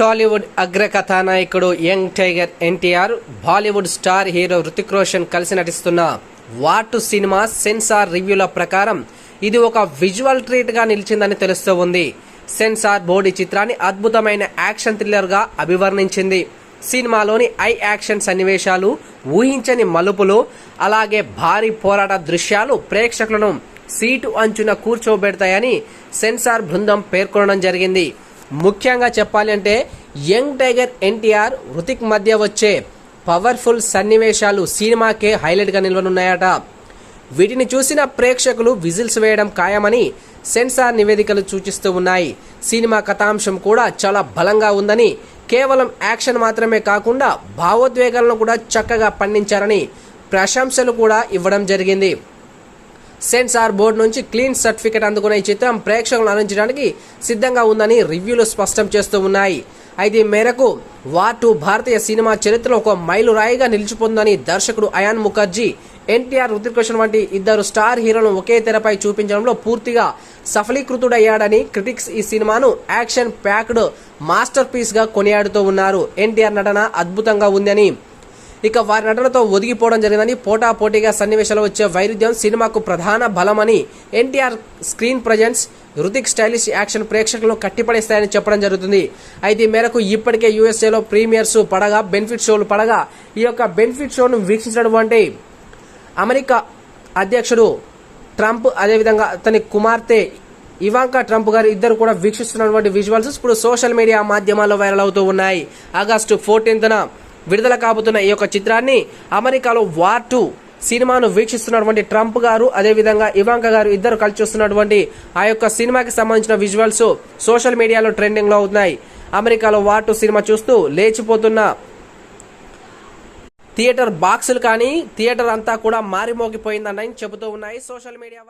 టాలీవుడ్ అగ్ర కథానాయకుడు young tiger NTR Bollywood star hero Hrithik Roshan కలిసి నటిస్తున్న వాటు సినిమా సెన్సార్ రివ్యూల ప్రకారం ఇది ఒక విజువల్ ట్రీట్గా నిలిచిందని తెలుస్తూ ఉంది. సెన్సార్ బోర్డు చిత్రాన్ని అద్భుతమైన యాక్షన్ థ్రిల్లర్గా అభివర్ణించింది. సినిమాలోని ఐ యాక్షన్ సన్నివేశాలు ఊహించని మలుపులు అలాగే భారీ పోరాట దృశ్యాలు ప్రేక్షకులను సీటు అంచున కూర్చోబెడతాయని సెన్సార్ బృందం పేర్కొనడం జరిగింది. ముఖ్యంగా చెప్పాలి అంటే యంగ్ టైగర్ ఎన్టీఆర్ హృతిక్ మధ్య వచ్చే పవర్ఫుల్ సన్నివేశాలు సినిమాకే హైలైట్గా నిల్వనున్నాయట. వీటిని చూసిన ప్రేక్షకులు విజిల్స్ వేయడం ఖాయమని సెన్సార్ నివేదికలు సూచిస్తూ ఉన్నాయి. సినిమా కథాంశం కూడా చాలా బలంగా ఉందని కేవలం యాక్షన్ మాత్రమే కాకుండా భావోద్వేగాలను కూడా చక్కగా పండించారని ప్రశంసలు కూడా ఇవ్వడం జరిగింది. సెన్సార్ బోర్డు నుంచి క్లీన్ సర్టిఫికెట్ అందుకున్న ఈ చిత్రం ప్రేక్షకులను అందించడానికి సిద్ధంగా ఉందని రివ్యూలు స్పష్టం చేస్తూ ఉన్నాయి. అయితే ఈ మేరకు టూ భారతీయ సినిమా చరిత్రలో ఒక మైలురాయిగా నిలిచిపోతుందని దర్శకుడు అయాన్ ముఖర్జీ ఎన్టీఆర్ రుతిక్ రోషన్ వంటి ఇద్దరు స్టార్ హీరోలను ఒకే తెరపై చూపించడంలో పూర్తిగా సఫలీకృతుడయ్యాడని క్రిటిక్స్ ఈ సినిమాను యాక్షన్ ప్యాక్డ్ మాస్టర్ పీస్గా కొనియాడుతూ ఉన్నారు. ఎన్టీఆర్ నటన అద్భుతంగా ఉందని ఇక వారి నటనతో ఒదిగిపోవడం జరిగిందని పోటా పోటీగా సన్నివేశాలు వచ్చే వైరుధ్యం సినిమాకు ప్రధాన బలమని NTR screen presence Hrithik stylish action ప్రేక్షకులను కట్టిపడేస్తాయని చెప్పడం జరుగుతుంది. అయితే ఈ మేరకు ఇప్పటికే యూఎస్ఏలో ప్రీమియర్స్ పడగా బెనిఫిట్ షోలు పడగా ఈ యొక్క బెనిఫిట్ షోను వీక్షించినటువంటి అమెరికా అధ్యక్షుడు ట్రంప్ అదేవిధంగా అతని కుమార్తె ఇవాంకా ట్రంప్ గారు ఇద్దరు కూడా వీక్షిస్తున్నటువంటి విజువల్స్ ఇప్పుడు సోషల్ మీడియా మాధ్యమాల్లో వైరల్ అవుతూ ఉన్నాయి. ఆగస్టు ఫోర్టీన్త్న విడుదల కాబోతున్న ఈ యొక్క చిత్రాన్ని అమెరికాలో వార్ టూ సినిమాను వీక్షిస్తున్నటువంటి ట్రంప్ గారు అదేవిధంగా ఇవాంక గారు ఇద్దరు కలిసి వస్తున్నటువంటి ఆ యొక్క సినిమాకి సంబంధించిన విజువల్స్ సోషల్ మీడియాలో ట్రెండింగ్లో అవుతున్నాయి అమెరికాలో వార్ టూ సినిమా చూస్తూ లేచిపోతున్న థియేటర్ బాక్సులు కానీ థియేటర్ అంతా కూడా మారిమోగిపోయిందని చెబుతూ ఉన్నాయి సోషల్ మీడియా